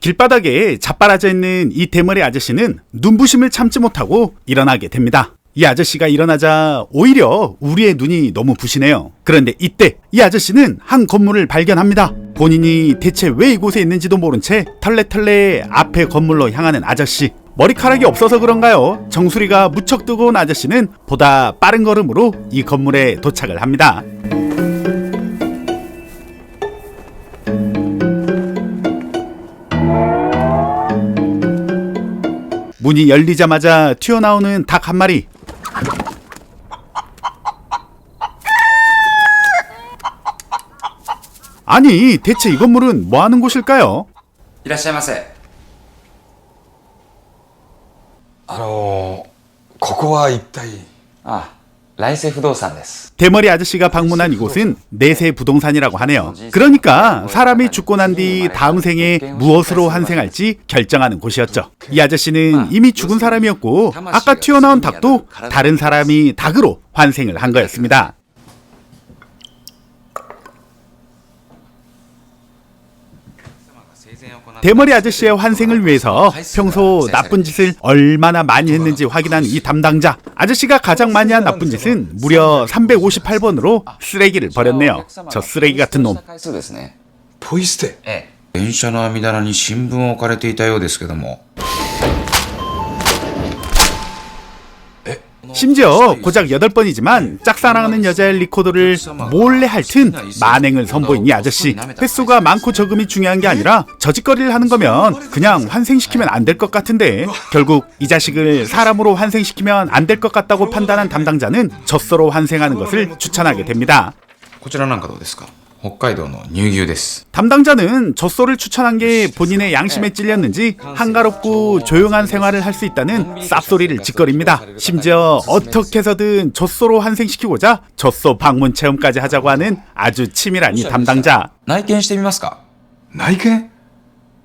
길바닥에 자빠라져 있는 이 대머리 아저씨는 눈부심을 참지 못하고 일어나게 됩니다. 이 아저씨가 일어나자 오히려 우리의 눈이 너무 부시네요. 그런데 이때 이 아저씨는 한 건물을 발견합니다. 본인이 대체 왜 이곳에 있는지도 모른 채 털레털레 앞에 건물로 향하는 아저씨. 머리카락이 없어서 그런가요? 정수리가 무척 뜨거운 아저씨는 보다 빠른 걸음으로 이 건물에 도착을 합니다. 문이 열리자마자 튀어나오는 닭 한 마리. 아니, 대체 이 건물은 뭐 하는 곳일까요? いらっしゃいませあのー、ここは一体あ 라이세 부동산 데스. 대머리 아저씨가 방문한 이곳은 내세 부동산이라고 하네요. 그러니까 사람이 죽고 난 뒤 다음 생에 무엇으로 환생할지 결정하는 곳이었죠. 이 아저씨는 이미 죽은 사람이었고 아까 튀어나온 닭도 다른 사람이 닭으로 환생을 한 거였습니다. 대머리 아저씨의 환생을 위해서 평소 나쁜 짓을 얼마나 많이 했는지 확인한 이 담당자. 아저씨가 가장 많이 한 나쁜 짓은 무려 358번으로 쓰레기를 버렸네요. 저 쓰레기 같은 놈. 回数ですねポイ捨てええ電車の網棚に新聞を置かれていたようですけども 심지어 고작 8번이지만 짝사랑하는 여자의 리코더를 몰래 핥은 만행을 선보인 이 아저씨. 횟수가 많고 적음이 중요한 게 아니라 저짓거리를 하는 거면 그냥 환생시키면 안 될 것 같은데 결국 이 자식을 사람으로 환생시키면 안 될 것 같다고 판단한 담당자는 젖소로 환생하는 것을 추천하게 됩니다. こちらなんかどうですか 北海道の乳牛です 담당자는 젖소를 추천한 게 본인의 양심에 찔렸는지 한가롭고 조용한 생활을 할 수 있다는 쌉소리를 짓거립니다. 심지어 어떻게 해서든 젖소로 환생시키고자 젖소 방문 체험까지 하자고 하는 아주 치밀한 이 담당자. 内見してみますか内見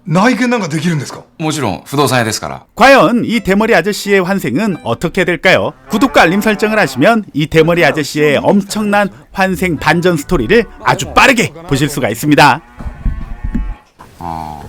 内見なんかできるんですかもちろん不動産屋ですから 과연 이 대머리 아저씨의 환생은 어떻게 될까요? 구독과 알림 설정을 하시면 이 대머리 아저씨의 엄청난 환생 반전 스토리를 아주 빠르게 보실 수가 있습니다. 아